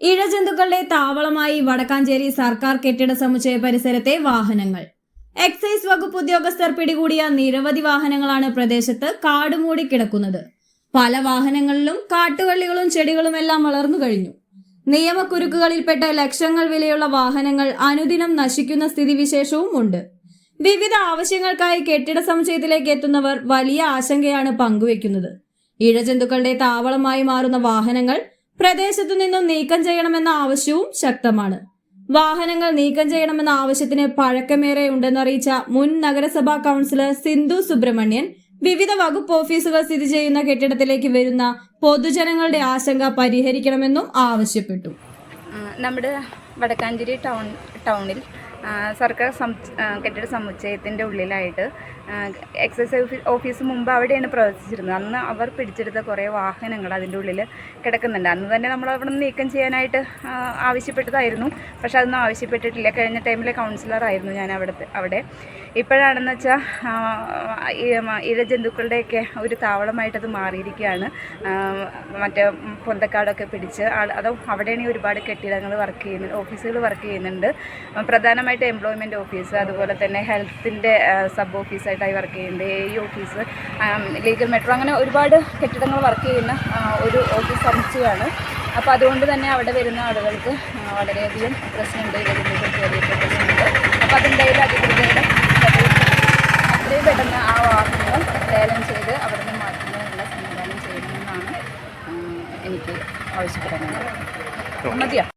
ഇഴജന്തുക്കളുടെ താവളമായി വടക്കാഞ്ചേരി സർക്കാർ കെട്ടിട സമുച്ചയ പരിസരത്തെ വാഹനങ്ങൾ. എക്സൈസ് വകുപ്പ് ഉദ്യോഗസ്ഥർ പിടികൂടിയ നിരവധി വാഹനങ്ങളാണ് പ്രദേശത്ത് കാടുമൂടി കിടക്കുന്നത്. പല വാഹനങ്ങളിലും കാട്ടുവള്ളികളും ചെടികളുമെല്ലാം വളർന്നു കഴിഞ്ഞു. നിയമക്കുരുക്കുകളിൽപ്പെട്ട ലക്ഷങ്ങൾ വിലയുള്ള വാഹനങ്ങൾ അനുദിനം നശിക്കുന്ന സ്ഥിതിവിശേഷവും ഉണ്ട്. വിവിധ ആവശ്യങ്ങൾക്കായി കെട്ടിട സമുച്ചയത്തിലേക്ക് എത്തുന്നവർ വലിയ ആശങ്കയാണ് പങ്കുവെക്കുന്നത് ഇഴജന്തുക്കളുടെ താവളമായി മാറുന്ന വാഹനങ്ങൾ പ്രദേശത്തു നിന്നും നീക്കം ചെയ്യണമെന്ന ആവശ്യവും ശക്തമാണ്. വാഹനങ്ങൾ നീക്കം ചെയ്യണമെന്ന ആവശ്യത്തിന് പഴക്കമേറെ ഉണ്ടെന്നറിയിച്ച മുൻ നഗരസഭാ കൗൺസിലർ സിന്ധു സുബ്രഹ്മണ്യൻ വിവിധ വകുപ്പ് ഓഫീസുകൾ സ്ഥിതി ചെയ്യുന്ന കെട്ടിടത്തിലേക്ക് വരുന്ന പൊതുജനങ്ങളുടെ ആശങ്ക പരിഹരിക്കണമെന്നും ആവശ്യപ്പെട്ടു. നമ്മുടെ വടക്കാഞ്ചേരി ടൗൺ ടൗണിൽ സർക്കാർ സം കെട്ടിട സമുച്ചയത്തിന്റെ ഉള്ളിലായിട്ട് എക്സൈസ് ഓഫീ- ഓഫീസ് മുമ്പ് അവിടെയാണ് പ്രവർത്തിച്ചിരുന്നത്. അന്ന് അവർ പിടിച്ചെടുത്ത കുറേ വാഹനങ്ങൾ അതിന്റെ ഉള്ളിൽ കിടക്കുന്നുണ്ട്. അന്ന് തന്നെ നമ്മൾ അവിടെ നിന്ന് നീക്കം ചെയ്യാനായിട്ട് ആവശ്യപ്പെട്ടതായിരുന്നു. പക്ഷെ അതൊന്നും ആവശ്യപ്പെട്ടിട്ടില്ല. കഴിഞ്ഞ ടൈമിലെ കൗൺസിലറായിരുന്നു ഞാൻ അവിടുത്തെ അവിടെ. ഇപ്പോഴാണെന്ന് വെച്ചാൽ ഇഴജന്തുക്കളുടെയൊക്കെ ഒരു താവളമായിട്ടത് മാറിയിരിക്കുകയാണ്. മറ്റേ പൊന്തക്കാടൊക്കെ പിടിച്ച് അത് അവിടെയാണ് ഒരുപാട് കെട്ടിടങ്ങൾ വർക്ക് ചെയ്യുന്നത് ഓഫീസുകൾ വർക്ക് ചെയ്യുന്നുണ്ട്. പ്രധാനമായിട്ട് എംപ്ലോയ്മെന്റ് ഓഫീസ് അതുപോലെ തന്നെ ഹെൽത്തിന്റെ സബ് ഓഫീസായിട്ടായി വർക്ക് ചെയ്യുന്നുണ്ട്. A E office legal metro അങ്ങനെ ഒരുപാട് കെട്ടിടങ്ങൾ വർക്ക് ചെയ്യുന്ന ഒരു ഓഫീസ് സമുച്ചയമാണ് അപ്പോൾ അതുകൊണ്ട് തന്നെ അവിടെ വരുന്ന ആളുകൾക്ക് വളരെയധികം പ്രശ്നമുണ്ട് ഇതിന്റെ കയറിയിട്ട് പ്രശ്നമുണ്ട് അപ്പോൾ അതിന്റെ അധികൃതരുടെ എത്രയും പെട്ടെന്ന് ആ വാഹനങ്ങൾ അവിടെ നിന്ന് മാറ്റുന്നതിനുള്ള സംവിധാനം ചെയ്യണമെന്നാണ് എനിക്ക് ആവശ്യപ്പെടുന്നത്. മതിയോ?